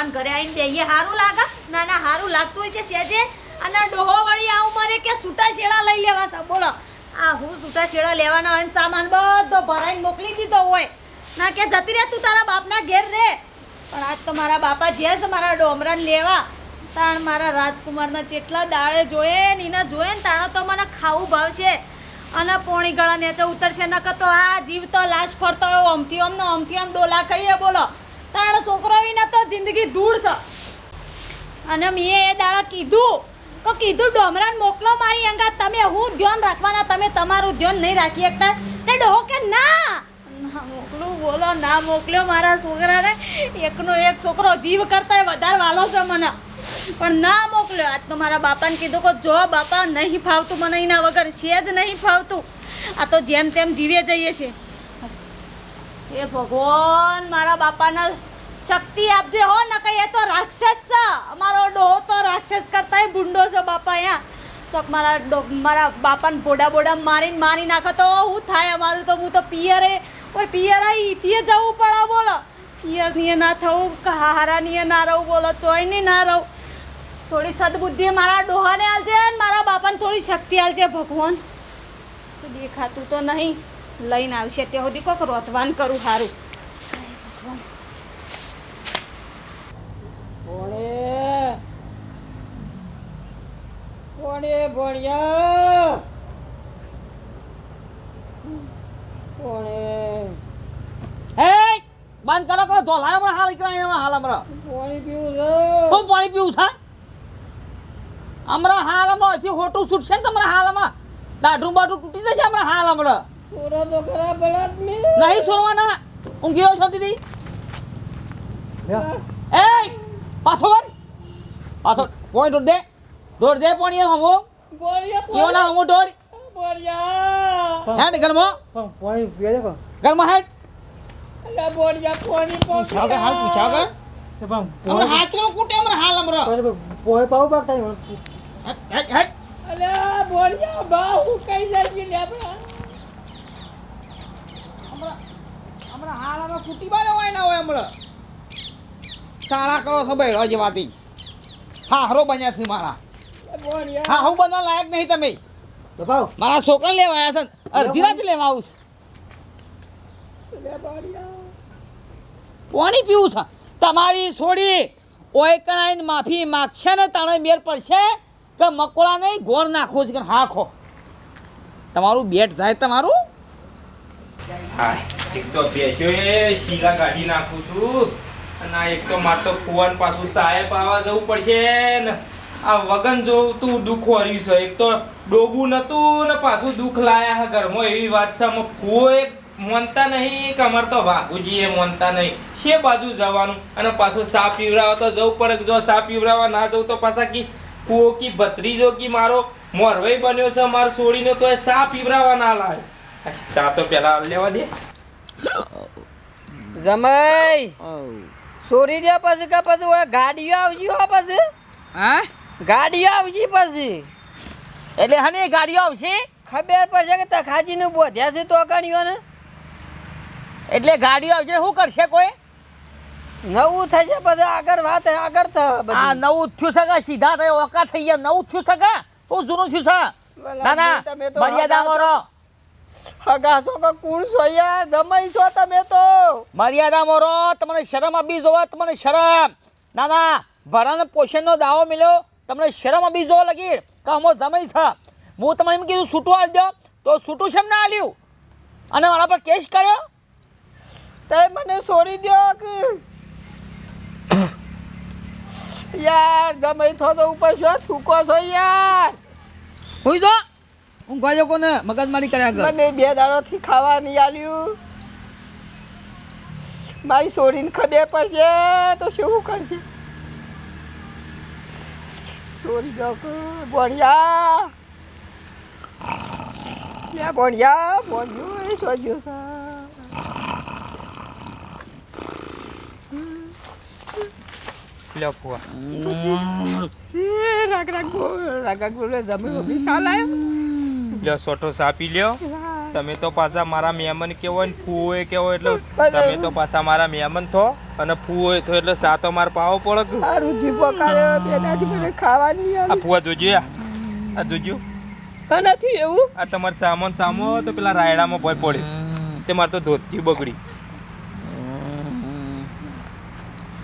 બાપાને ઘરે આવીને બેહીએ સારું લાગે? ના ના સારું લાગતું હોય છે સેજે અને ડોહો વળી આવું મારે કે છૂટા શેડા લઈ લેવા છે બોલો. આ હું છૂટા શેડા લેવાના હોય સામાન બધો ભરાઈને મોકલી દીધો હોય. ના, કે જતી રહે તું તારા બાપના ઘેર રે. પણ આજ તો મારા બાપા જે છે, મારા ડોમરાને લેવા. તાણ મારા રાજકુમારના જેટલા દાળે જોઈએ ને એના જોઈએ ને તાણે તો મને ખાવું ભાવશે. અને પોણી ગળા નીચે ઉતરશે, નકર તો આ જીવ તો લાશ ફરતો હોય અમથી અમને અમથી અમ ડોલા ખાઈએ, બોલો. તાણ છોકરો વિના તો જિંદગી દૂર છે. અને મેં એ દાડા કીધું તો કીધું ડોમરાન મોકલો મારી અંગા તમે હું ધ્યાન રાખવાના, તમે તમારું ધ્યાન નહીં રાખી શકતા. તે ડોહો કે ના? મોકલું, બોલો, ના મોકલ્યો મારા છોકરાને. એકનો એક છોકરો જીવ કરતાંય વધારે વાલો છે મને. પણ ના મોકલ્યો. આજ તો મારા બાપાને કીધું કે જો બાપા નહીં ફાવતું, મને એના વગર છે જ નહીં ફાવતું. આ તો જેમ તેમ જીવે જઈએ છે એ ભગવાન, મારા બાપાને શક્તિ આપજે હો ને કઈ એ તો રાક્ષસ છે. અમારો ડોહો તો રાક્ષસ કરતા ભૂંડો છે બાપા અહીંયા. ચોક મારા મારા બાપાને બોડા બોડા મારીને મારી નાખો તો હું થાય અમારું તો હું તો પિયરે. કોઈ પિયર ઈથી જવું પડે બોલો. પિયરની ના થવું હારા ની ના રહું બોલો ચોયની ના રહું. થોડી સદબુદ્ધિ મારા ડોહાને આલજે મારા બાપાને થોડી શક્તિ આલજે ભગવાન. દેખાતું તો નહીં. લઈને આવશે ત્યાં સુધી કોક રોતવાન કરું સારું ભણે ભણ્યા? ભણે હે બંધ કરો કરો ધોલા હમણાં હાલ એકલા હમણાં હાલ હમણાં. પાણી પીવું છે. હું પાણી પીવું છે? હમણાં હાલ હમણાં હજી હોટું છૂટશે ને તમારા હાલ હમણાં દાઢું બાઢું તૂટી જશે હમણાં હાલ હમણાં. પૂરો તો ખરા બળદ મેં. નહીં સોરવાના ઊંઘી રહ્યો છો દીદી એ પાછો વળ. પાછો પોઈન્ટ દોડ દે. દોડ દે પાણી હમો. કેવો ના હમો દોડ. ભણ્યા હેડ ઘરમાં પાણી પીવે છે ઘરમાં હેડ. અલા ભણ્યા પાણી પૂછાવ કે હાલ પૂછાવ કે હમણાં હાથ તો કૂટે હમણાં હાલ હમણાં પોય પાવ પાકતા હેડ હેડ હેડ. અલા ભણ્યા બા હું કઈ જાય છે લેબડા હમણાં હમણાં હાલ હમણાં કુટી બારે હોય ના હોય હમણાં. સારા કરો છો ભાઈ જે વાતી. હા હરો બન્યા છે મારા. હા હું બધા લાયક નહીં તમે. મારા છોકરા લેવા આવ્યા છે અડધી રાત લેવા આવું છું. પાણી પીવું છે. તમારી છોડી ઓય કણાઈને માફી માગશે ને તાણે મેર પડશે કે મકોડા નહીં ગોળ નાખો છે કે હા ખો તમારું બેટ જાય તમારું? હા. એક તો બેસ્યો એ શીલા કાઢી નાખું છું, અને એક તો મારે તો પાછું સાહેબ આવવા જવું પડશે ને. આ વગન જોતું દુઃખ વર્યું છે. એક તો ડોબું નતું ને પાછું દુઃખ લાયા ઘરમાં. એવી વાત છે અમે ફૂવો એક મોનતા નહીં કે અમારે તો વાઘુજી એ મોનતા નહીં. છે બાજુ જવાનું અને પાછું સા પીવડાવો તો જવું પડે જો સા પીવડાવવા ના જવું તો પાછા કી ફુવો કી ભત્રીજો કી મારો મોરવાઈ બન્યો છે, મારો છોડીને તો એ સા પીવડાવવા ના લાવે ચા તો પેલા લેવા દે. જમાઈ. ચોરી દે પછી કે પછી ઓય ગાડીઓ આવશે હો પછી? હા? ગાડીઓ આવશે પછી. એટલે હને ગાડીઓ આવશે? ખબર પડશે કે તખાજી નું બોધ્યા છે તો ગણ્યો ને એટલે ગાડીઓ આવશે શું કરશે કોઈ? નવું થશે પછી આગળ વાત આગળ થ આ નવું થયું સગા સીધા થઈ ઓકા થઈ ગયા નવું થયું સગા શું જૂનું થયું છે? ભલા ના ના તમે તો મર્યાદા હગા મોરો. હગાસો કે કુણ સોયા જમાઈ છો તમે તો. મર્યાદા મોરો તમને શરમ આપી જોવા તમને શરમ. ના ના ભરણ પોષણનો દાવો મળ્યો તમને શરમ આપી જોવા લગી કે હમો જમાઈ છે. હું તમને એમ કીધું છૂટું આલ દો. તો છૂટું શેમ ના આલ્યું? અને મારા પર કેસ કર્યો? તે મને છોડી દો કે. યાર જમાઈ થો તો ઉપર છો થૂકો છો યાર? હોઈ જો ઊંઘવા જો કોને? મગજમારી કર્યા કર. મને બે દાડોથી ખાવા નહીં આલ્યું. મારી સોરીને ખબર પડશે તો શું કરશે? સોરી કે ભણ્યા યા ભણ્યા ભણ્યો એ સોજ્યો સા લ્યો ફુવા રાગ રાગ બોલ રાગ રાગ બોલે જમી બમી સાલાય લ્યો સોટો સાપી લ્યો. તમે તો પાછા મારા મહેમાન કેવો ને ફુઓ કેવો એટલે તમે તો પાછા મારા મહેમાન થો અને ફૂવો થો એટલે સાતો માર પાવો પડે સારું જી બેનાથી મને ખાવાની આ ફૂવા જોજો આ. જોજો. નથી એવું? આ તમારે સામાન સામો તો પેલા રાયડામાં ભય પડ્યો તે મારે તો ધોતી બગડી.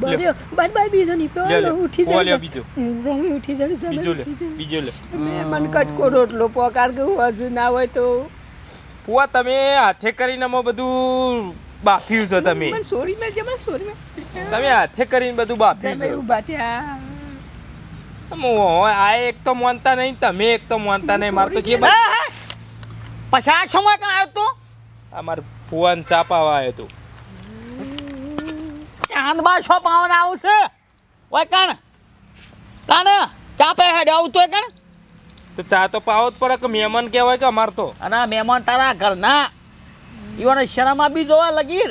બર્યો બાર બાર બીજો લે ઉઠી જાય બીજો. રમી ઉઠી જાય બીજો લે બીજો લે. મને કટકો રોટલો કે હજુ ના હોય તો. ફૂવા તમે હાથે કરીને અમે બધું બાફ્યું છો તમે. સોરી મેં છે સોરી મેં. તમે હાથે કરીને બધું બાફ્યું છો. થયા આ એક તો માનતા નહીં તમે એક તો માનતા નહીં. મારે તો જે. પછી કણ આવ્યો તો? અમારે મારે ફુવાન ચા પાવા આવ્યો હતો ચાંદબા છો પાવન આવશે ઓય કણ? તાને ચા પે હેડ આવું તોય કણ? તો ચા તો પાવો જ પડે કે મહેમાન કહેવાય કે અમાર તો? અને મહેમાન તારા ઘરના. ઈવાને શરમા બી જોવા લગીર.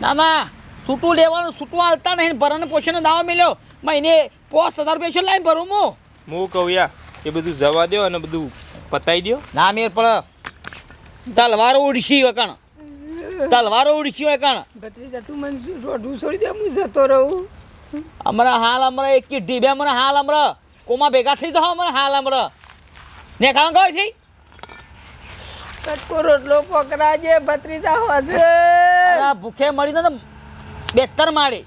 ના ના છૂટું લેવાનું છૂટું હાલતા નહીં ભરણ પોષણનો દાવો મળ્યો મહિને પોસ હજાર રૂપિયા છે લાઈન ભરું હું હું કહું યા એ બધું જવા દો અને બધું પતાઈ દો ના મેર પણ તલવાર ઉડશી હોય કણ. તલવારો ઉડશી હોય કાણ ભત્રીજા તું મને શું રોઢું છોડી દે હું જતો રહું. અમારા હાલ અમરે એક કીડી બે મને હાલ હમણાં કોમાં ભેગા થઈ જાઓ હમણાં હાલ હમણાં ને કાં કહો થઈ કટકો રોટલો પકડાજે ભત્રીજા હોજે ભૂખે મળી ને તો બેતર મારી.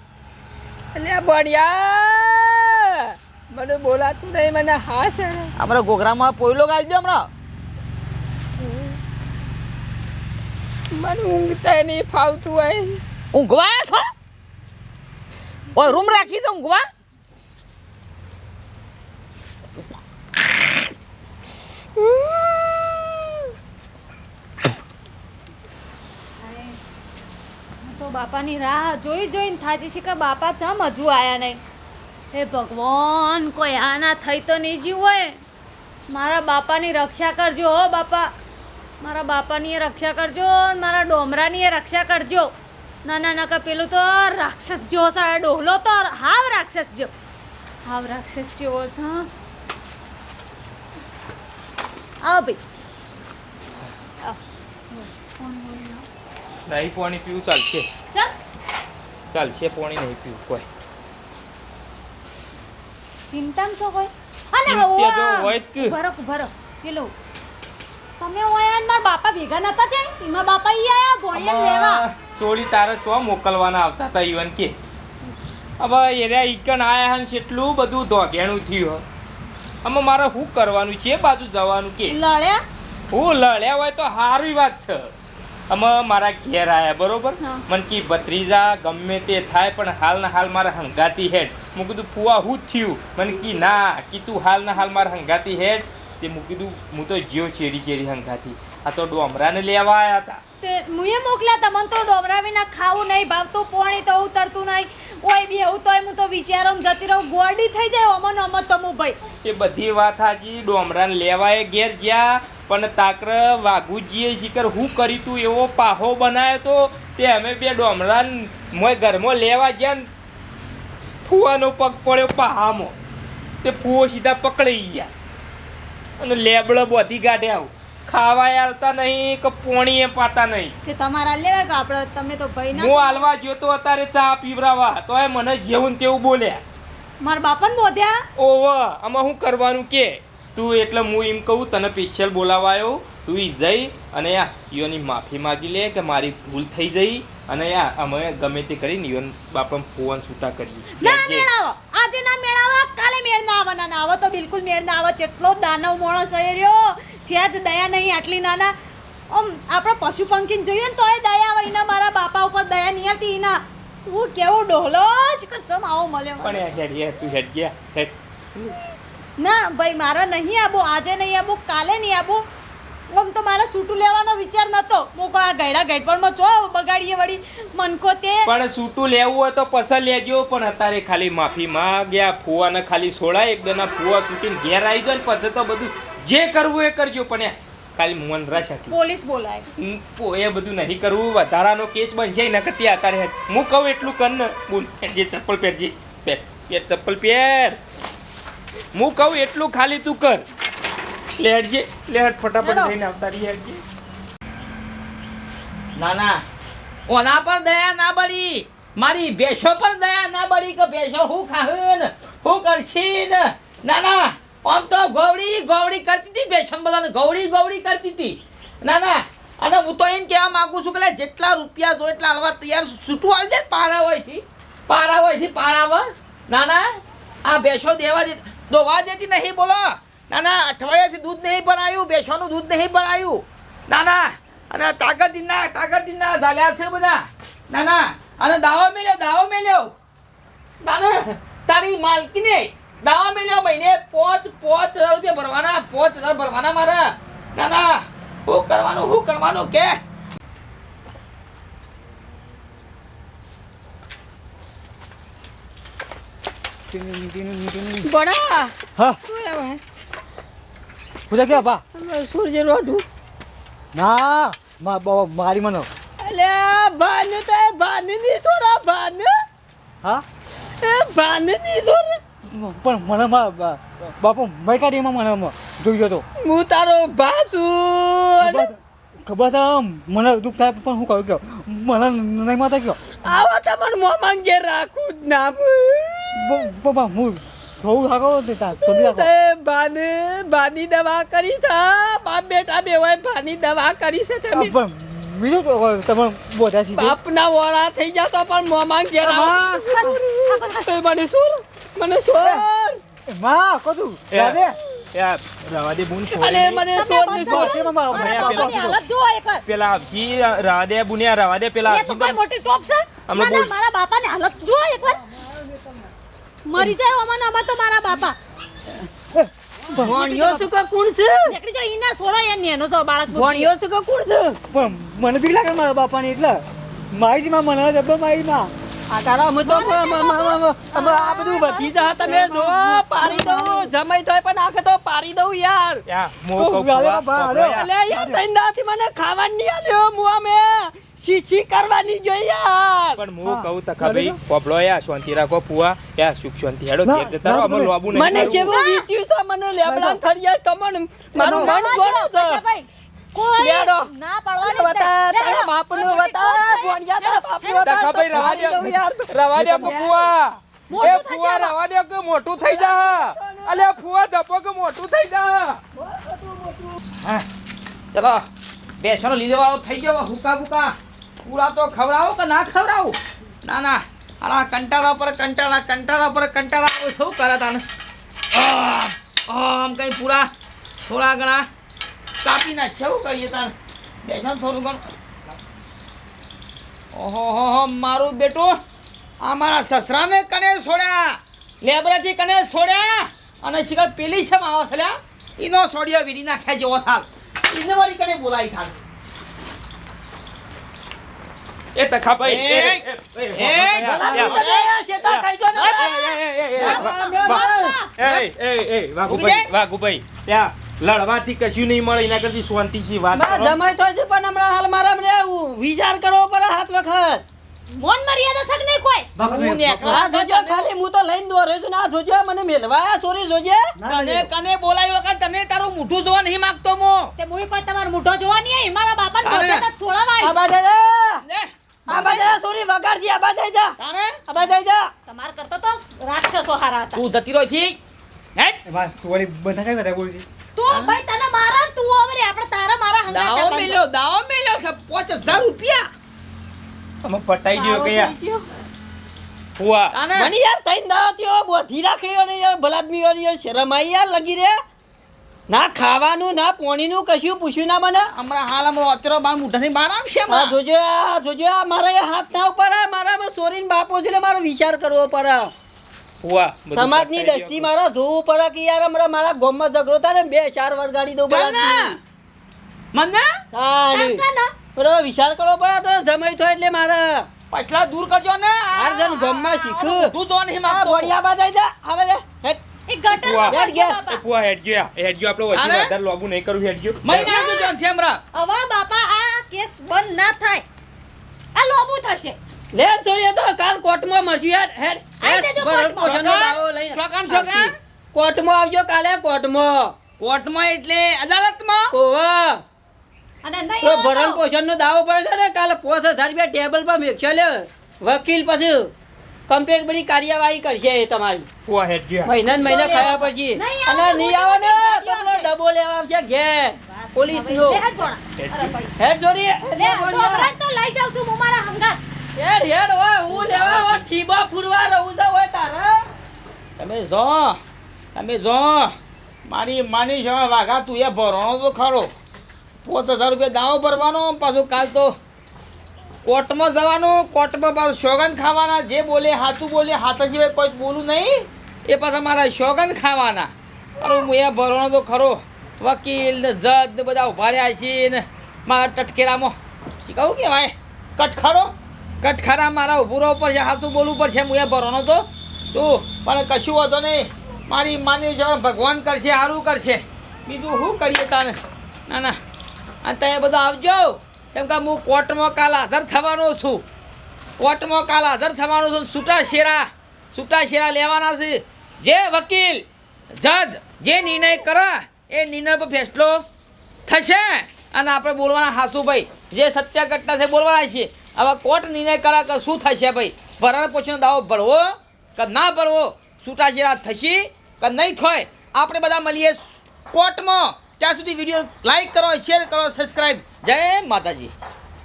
એટલે બળિયા. મને બોલાતું નહીં મને હા છે અમારા ગોગરામાં પોયલો ગાળી દો હમણાં. મને ઊંઘતા નહીં ફાવતું હોય. ઊંઘવા છો? ઓય રૂમ રાખી દો ઊંઘવા. તો બાપાની રાહ જોઈ જોઈને થાજી છે કે બાપા ચમ હજુ આયા નહીં? હે ભગવાન કોઈ આના થઈ તો નહીં જીવ હોય. મારા બાપાની રક્ષા કરજો હો બાપા. મારા બાપાની રક્ષા કરજો મારા ડોમરાની રક્ષા કરજો. ના ના ના પેલું તો રાક્ષસ જેવો છે ડોહલો તો હાવ રાક્ષસ જેવો. હાવ રાક્ષસ જેવો છે આવો ભાઈ. નહીં પાણી પીવું ચાલશે ચાલ. ચાલશે પાણી નહીં પીવું કોઈ. ચિંતામાં છો કોઈ? અને. ભરો ભરો પેલો તમે ઓયા ને મારા બાપા ભેગા નતા થયા? એમાં બાપા ઈ આયા ભોણિયા લેવા. સોળી તારે ચો મોકલવાના આવતા તા ઈવન કે? હવે એરિયા ઈકન આયા હન કેટલું બધું ધોઘેણું થયું. આમાં મારે શું કરવાનું છે બાજુ જવાનું કે? લડ્યા? હું લડ્યા હોય તો સારી વાત છે. અમે મારા ઘેર આયા બરોબર. મન કી ભત્રીજા ગમે તે થાય પણ હાલ ના હાલ મારા હંગાતી હેડ. હું કીધું ફુવા હું થયું? મને કી ના કી તું હાલ ના હાલ મારા હંગાતી હેડ. તે મૂકી દઉં. હું તો જ્યો ચેરી ચેરી હંગાતી આ તો ડોમરાને લેવા આવ્યા હતા. તે મુએ મોકલ્યા તા મને તો ડોમરા વિના ખાવું નહીં ભાવતું પોણી તો ઉતરતું નહીં. ઓય બી એવું તોય હું તો વિચારમ જતી રહું ગોડી થઈ જાય અમન અમત તમુ ભાઈ. એ બધી વાત હાજી ડોમરાને લેવાય ઘેર ગયા પણ તાકર વાઘુજીએ શિકર હું કરી તું એવો પાહો બનાવ્યો તો તે અમે બે ડોમરાન મોય ઘરમાં લેવા ગયા ને ફુવાનો પગ પડ્યો પાહામાં. તે ફુઓ સીધા પકડાઈ ગયા. અને લેબડો બધી ગાઢે આવું. ખાવાય આલતા નહીં કે પોણીએ પાતા નહીં. છે તમારા લેવા કે આપણે તમે તો ભાઈ હું હાલવા ગયો તો અત્યારે ચા પીવરાવા. તો એ મને જેવું ને તેવું બોલ્યા મારા બાપાને બોધ્યા? ઓવ આમાં શું કરવાનું કે? તું એટલે હું એમ કહું તને સ્પેશિયલ બોલાવાયો. તું જઈ અને યોની માફી માગી લે કે મારી ભૂલ થઈ જઈ. અને યા અમે ગમે તે કરીને ઈવન બાપા ફોન છૂટા કરીએ. ના મેળાવો આજે ના મેળાવો કાલે મેળ ના આવવાના. ના આવો તો બિલકુલ મેળ ના આવે. જેટલો દાનવ માણસ હે રહ્યો છે જ દયા નહીં આટલી નાના આમ આપણે પશુ પંખીને જોઈએ ને તોય દયા આવે એના મારા બાપા ઉપર દયા નહીં આવતી. એના હું કેવો ડોહલો જ કરતો આવો મળ્યો. પણ હેડ યાર તું હેડ ગયા હેડ. ના ભાઈ મારે નહીં આબો આજે નહીં આબો કાલે નહીં આબો. આમ તો મારે સૂટું લેવાનો વિચાર નતો. કહું આ ગયડા ગઈડપણમાં ચો બગાડીએ વળી. મનખો તે. પણ સૂટું લેવું હોય તો પસંદ લેજો પણ અત્યારે ખાલી માફી માંગ્યા ફુવાને ખાલી છોડાય એક દના ફુવા સૂટીને ઘેર આવી જાય ને પછી તો બધું જે કરવું એ કરજો પણ ખાલી મન રાશા પોલીસ બોલાય. એ બધું નહીં કરવું વધારાનો કેસ બનશે ન કતી અત્યારે હું કહું એટલું કર ને બોલ જે ચપ્પલ પહેરજે. પહેર પહેર ચપ્પલ પહેર. હું કહું એટલું ખાલી તું કર. લેડજે લેડ ફટાફટ. લઈને આવતા રહી હેડજે ના ના ઓના પર દયા ના બળી. મારી ભેંસો પર દયા ના બળી કે ભેંસો હું ખાહે ને? હું કરશી ને? ના ના આમ તો ગૌડી ગૌડી કરતી હતી ભેંસન બધાને ગૌડી ગોવડી કરતી હતી. ના ના અને હું તો એમ કહેવા માગું છું કે જેટલા રૂપિયા જો એટલા હલવા તૈયાર. છૂટું આવી જાય પારા હોયથી પારા હોયથી પારાવા. ના ના આ ભેંસો દેવા દે દોવા દેતી નહીં બોલો. ના ના અઠવાડિયાથી દૂધ નહીં ભરાયું બેસવાનું દૂધ નહીં ભરાયું. ના ના અને તાકતદીનના તાકતદીનના ઝાલ્યા છે બધા. ના ના અને દાવો મેલ્યો દાવો મેલ્યો. ના ના તારી માલકીને દાવા મેલ્યો મહિને પોચ પોચ હજાર રૂપિયા ભરવાના પોચ હજાર ભરવાના મારા. ના ના શું કરવાનું શું કરવાનું કે. બડા. હા. શું આવે પૂજા કે બા? સૂરજ રોઢું. ના મારી મને. અલે ભાને તો એ ભાને ની સોરા ભાને હા? એ ભાને ની સોર. પણ મને બાપુ મેં કાઢીમાં મને મ- ગયો તો. હું તારો બાજુ છું. ખબર છે? મને દુઃખ થાય પણ હું કહું કે મને નહીં માતા ગયો આવો તમારું મોં માંગે રાખું જ ના. બાબા હું સૌ થાકો સોધી તે બાને બાની દવા કરી છે. બાપ બેટા બેવાય બાની દવા કરી છે તમે પણ બીજું તમે બોધા સીધું બાપના વોળા થઈ ગયા તો પણ મોમાં ઘેર આવો. મને સોર મને શું માં કતું રાધે રાધે. યાર રવા દે બુન અલે મને સોર ને સોર. કે મામા હાલત જુઓ એકવાર. પેલા રવા દે બુનિયા રવા દે પેલા મોટી ટોપ છે. મારા બાપાને હાલત જુઓ એકવાર મરી જાય ઓમાં આમાં તો મારા બાપા. ભણ્યો છું કે કોણ છે? નીકળી જાય ઈના સોળા એ નેનો છો બાળક. ભણ્યો છું કે કોણ છે? પણ મને બીક લાગે મારા બાપાને એટલે. મારી માં મને જબ્બો મારી માં આ તારા અમે તો મ- મ- મ- મ- મ- આ બધું વધી જા તમે જો પાડી દઉં. જમાઈ થાય પણ આખે તો દઉં યાર. યાર. અલે યાર તૈનાથી મને ખાવાની આલ્યો મુઆ મે છીછી કરવાની જોઈએ યાર. પણ હું. કહું તખા ભાઈ પોપડો શાંતિ રાખો ફુવા. યા સુખ શાંતિ હેડો ઘેર જતા રહો ના, લોબુ નહીં મને કરવું. વીત્યું છે મને લેબડા થરિયા તમને મારું મન ના, છે. કશાભાઈ. કોઈ લેડો. ના પાડવાની બતા તારા બાપનું બતા ભણ્યા તારા બાપનું બતા તખા ભાઈ રવા પાડી દઉં યાર દે. રવા દે કે એ મોટું ફુવા રવા દે કે મોટું થઈ જા. અલે ફુવા ધપો કે મોટું થઈ જા. હા ચલો બેસણો લીધે વાળો થઈ ગયો. હુકા બુકા પૂરા તો ખવડાવો કે ના ખવડાવું? ના ના. આલા કંટાળા પર કંટાળા કંટાળા પર કંટાળા. શું કરે તાને? આમ કઈ પૂરા થોડા ઘણા કાપી ના સૌ કહીએ તાને બેસો થોડું ઘણું ઓહો હો હો મારું બેટું આ મારા સસરાને કને છોડ્યા લેબરેથી કને છોડ્યા અને શીખર પેલી છે માવો છલ્યા એનો છોડ્યો વીડી નાખ્યા જેવો સાલ એને વળી કને બોલાવી સાલ એ તખા ભાઈ એ, એ, એ, એ, એ, યા, એ એ એ શેતા ખાઈ જો ને વાઘુભાઈ વાઘુભાઈ ત્યાં લડવાથી કશું નહીં મળે એના કરતી શાંતિથી વાત કરો. જમાઈ તો હજી પણ હમણાં હાલ મારા મને વિચાર કરવો પડે હાથ વખત. મોન મર્યાદા સગ નહીં કોઈ. હું ને આ જોજો ખાલી હું તો લઈને દોરે છું ના જોજો મને મેલવાયા સોરી જોજે. તને કને બોલાવી વખત તને તારું મોઢું જોવા નહીં માંગતો મો. તે મુઈ કોઈ તમારો મોઢો જોવા નહીં. મારા બાપાને. ગોતે તો છોડાવા આ. બાજે જા. આ બાજે જા સોરી વગાડજી આ બાજે જા. તારે? આ બાજે જા. તમાર કરતો તો રાક્ષસો હારા હતા. તું જતી રહી થી હે ભાઈ તું વળી બધા કઈ બધા બોલતી તું ભાઈ તને મારા તું હવે રે આપણે તારા મારા હંગાત દાવો મેલ્યો દાવો મેલ્યો છે પાંચ હજાર રૂપિયા. અમે પટાઈ ગયો કયા? તાને મને યાર તઈ ના થયો બોધી કયો ને યાર ભલાદમી યાર શરમ આઈ યાર લગી રે. ના ખાવાનું ના પોણીનું કશું પૂછ્યું ના મને. હમણાં હાલ હમણાં અત્યારે બાર મોઢાથી બહાર આવશે આ જોજો આ જોજો આ મારા હાથ ના ઉપર આ મારા સોરીન બાપો છે ને મારો વિચાર કરવો પડે. સમાજની દ્રષ્ટિ મારા જોવું પડે કે યાર અમારા મારા ગામમાં ઝઘડો થાય ને બે ચાર દઉં મને? ના થોડો વિચાર કરવો પડે તો જમાઈ થયો એટલે મારા પછલા દૂર કરજો ને. આ જણ ગામમાં શીખું. તું તો નહીં માંગતો. બાદ આવી જા આવે જા હેટ. એ ગટર હેડ ગયા. એ હેડ ગયા હેડ ગયો આપણો વચ્ચે? વધારે લોબુ નહીં કરું હેડ ગયો. મહિના આવજો જોનથી થેમરા હવે બાપા આ કેસ બંધ ના થાય. આ લોબુ થશે. લેટ સોરી તો કાલ કોર્ટમાં મળશું યાર. હેડ હેડ ભરણ કોર્ટમાં. પોષણનો દાવો લઈને. કોર્ટમાં આવજો કાલે કોર્ટમાં. કોર્ટમાં એટલે અદાલતમાં? ઓવા અને નહીં તો ભરણ પોષણનો દાવો પડે છે ને કાલે પાંચ હજાર રૂપિયા ટેબલ પર મેકશો લે વકીલ પછી કમ્પ્લેટ બધી કાર્યવાહી કરશે એ તમારી. ફુવા હેડ ગયા. મહિના ને મહિના ખાયા પછી. અને નહીં આવે ને મોટી તો પેલો ડબ્બો લેવા આવશે ઘેર. પોલીસ નો લે. હેડ જોડી તો લઈ જાઉં છું હું મારા હંગાત. હેડ હેડ હોય હું લેવા હોય ઠીબા ફૂરવા રહું છે હોય તારે. તમે જો તમે જો, મારી માની છે વાઘા, તું એ ભરવાનો તો ખરો. પાંચ હજાર રૂપિયા દાવો ભરવાનો, પાછું કાલ તો કોર્ટમાં જવાનું, કોર્ટમાં પાછું સોગંદ ખાવાના, જે બોલે સાચું બોલે, હાથ સિવાય કોઈ બોલું નહીં, એ પાછા મારા સોગંદ ખાવાના. હું એ ભરવાનો તો ખરો. વકીલ ને જજ ને બધા ઊભા રહ્યા છે ને, મારા ટટકેરામાં. શીખવું કે ભાઈ? કટખરો કટખરા મારા ઉભુરો ઉપર છે હાથું બોલવું પડશે, હું એ ભરવાનો તો. શું? પણ કશું વાંધો નહીં. મારી માની છે ભગવાન કરશે સારું કરશે. બીજું શું કરીએ તાને? ના ના. અને તમે બધા આવજો. કેમ કે હું કોર્ટમાં કાલ હાજર થવાનો છું. કોર્ટમાં કાલ હાજર થવાનો છું છૂટા શેરા છૂટા શેરા લેવાના છે. જે વકીલ, જજ, જે નિર્ણય કરે, એ નિર્ણય પર ફેસલો થશે. અને આપણે બોલવાના હાસુભાઈ, જે સત્ય ઘટના છે, બોલવાના છે. હવે કોર્ટ નિર્ણય કરા કે શું થશે ભાઈ? ભરણ પોષણ દાવો ભરવો કે ના ભરવો? છૂટાછેડા થશે કે નહીં થાય? આપણે બધા મળીએ કોર્ટમાં. ત્યાં સુધી વીડિયો લાઈક કરો, શેર કરો સબસ્ક્રાઈબ જય માતાજી.